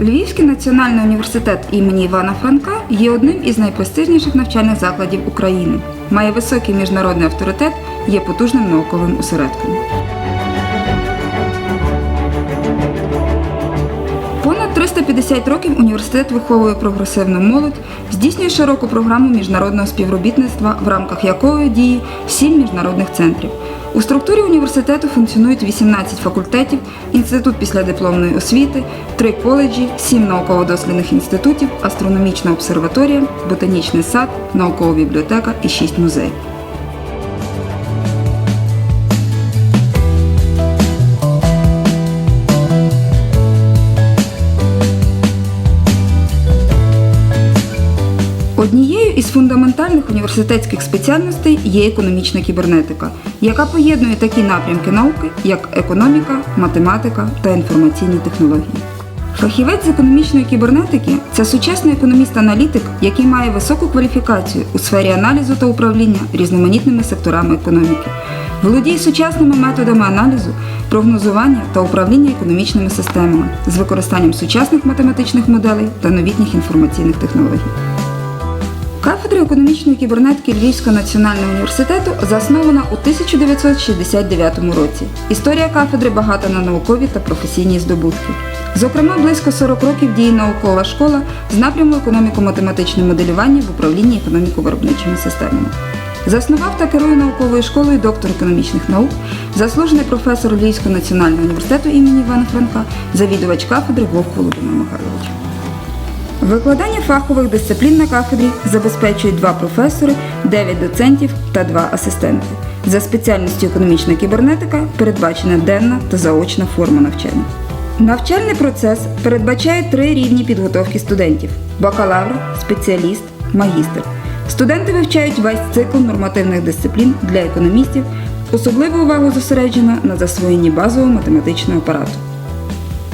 Львівський національний університет імені Івана Франка є одним із найпрестижніших навчальних закладів України. Має високий міжнародний авторитет, є потужним науковим осередком. Понад 350 років університет виховує прогресивну молодь, здійснює широку програму міжнародного співробітництва, в рамках якої діє сім міжнародних центрів. У структурі університету функціонують 18 факультетів, інститут післядипломної освіти, три коледжі, сім науково-дослідних інститутів, астрономічна обсерваторія, ботанічний сад, наукова бібліотека і шість музеїв. Однією із фундаментальних університетських спеціальностей є економічна кібернетика, яка поєднує такі напрямки науки, як економіка, математика та інформаційні технології. Фахівець з економічної кібернетики це сучасний економіст-аналітик, який має високу кваліфікацію у сфері аналізу та управління різноманітними секторами економіки, володіє сучасними методами аналізу, прогнозування та управління економічними системами з використанням сучасних математичних моделей та новітніх інформаційних технологій. Кафедра економічної кібернетики Львівського національного університету заснована у 1969 році. Історія кафедри багата на наукові та професійні здобутки. Зокрема, близько 40 років діє наукова школа з напряму економіко-математичне моделювання в управлінні економіко-виробничими системами. Заснував та керує науковою школою доктор економічних наук, заслужений професор Львівського національного університету імені Івана Франка, завідувач кафедри Вовк Володимир Михайлович. Викладання фахових дисциплін на кафедрі забезпечують два професори, 9 доцентів та два асистенти. За спеціальністю економічна кібернетика передбачена денна та заочна форма навчання. Навчальний процес передбачає три рівні підготовки студентів: бакалавр, спеціаліст, магістр. Студенти вивчають весь цикл нормативних дисциплін для економістів, особливу увагу зосереджено на засвоєнні базового математичного апарату.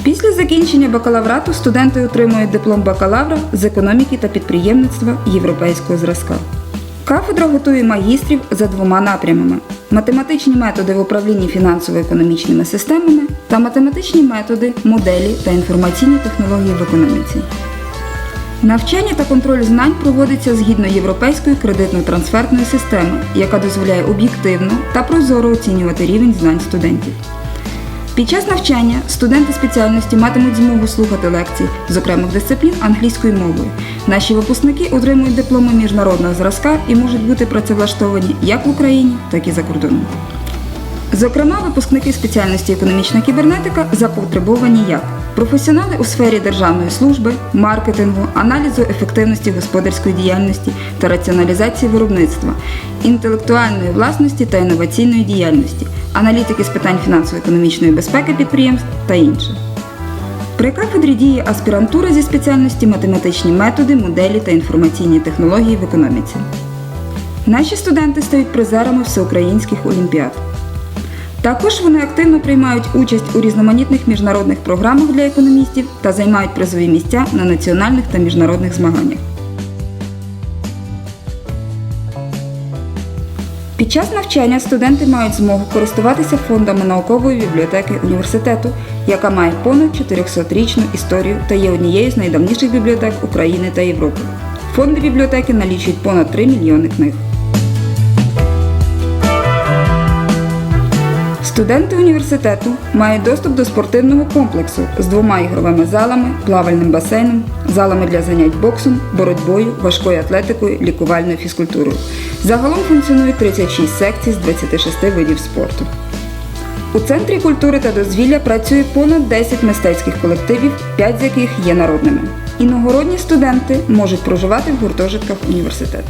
Після закінчення бакалаврату студенти отримують диплом бакалавра з економіки та підприємництва європейського зразка. Кафедра готує магістрів за двома напрямами: математичні методи в управлінні фінансово-економічними системами та математичні методи, моделі та інформаційні технології в економіці. Навчання та контроль знань проводиться згідно європейської кредитно-трансфертної системи, яка дозволяє об'єктивно та прозоро оцінювати рівень знань студентів. Під час навчання студенти спеціальності матимуть змогу слухати лекції з окремих дисциплін англійською мовою. Наші випускники отримують дипломи міжнародного зразка і можуть бути працевлаштовані як в Україні, так і за кордоном. Зокрема, випускники спеціальності економічна кібернетика запотребовані як професіонали у сфері державної служби, маркетингу, аналізу ефективності господарської діяльності та раціоналізації виробництва, інтелектуальної власності та інноваційної діяльності, аналітики з питань фінансово-економічної безпеки підприємств та інше. При кафедрі діє аспірантура зі спеціальності математичні методи, моделі та інформаційні технології в економіці. Наші студенти стають призерами всеукраїнських олімпіад. Також вони активно приймають участь у різноманітних міжнародних програмах для економістів та займають призові місця на національних та міжнародних змаганнях. Під час навчання студенти мають змогу користуватися фондами наукової бібліотеки університету, яка має понад 400-річну історію та є однією з найдавніших бібліотек України та Європи. Фонди бібліотеки налічують понад 3 мільйони книг. Студенти університету мають доступ до спортивного комплексу з двома ігровими залами, плавальним басейном, залами для занять боксом, боротьбою, важкою атлетикою, лікувальною фізкультурою. Загалом функціонує 36 секцій з 26 видів спорту. У центрі культури та дозвілля працює понад 10 мистецьких колективів, 5 з яких є народними. Іногородні студенти можуть проживати в гуртожитках університету.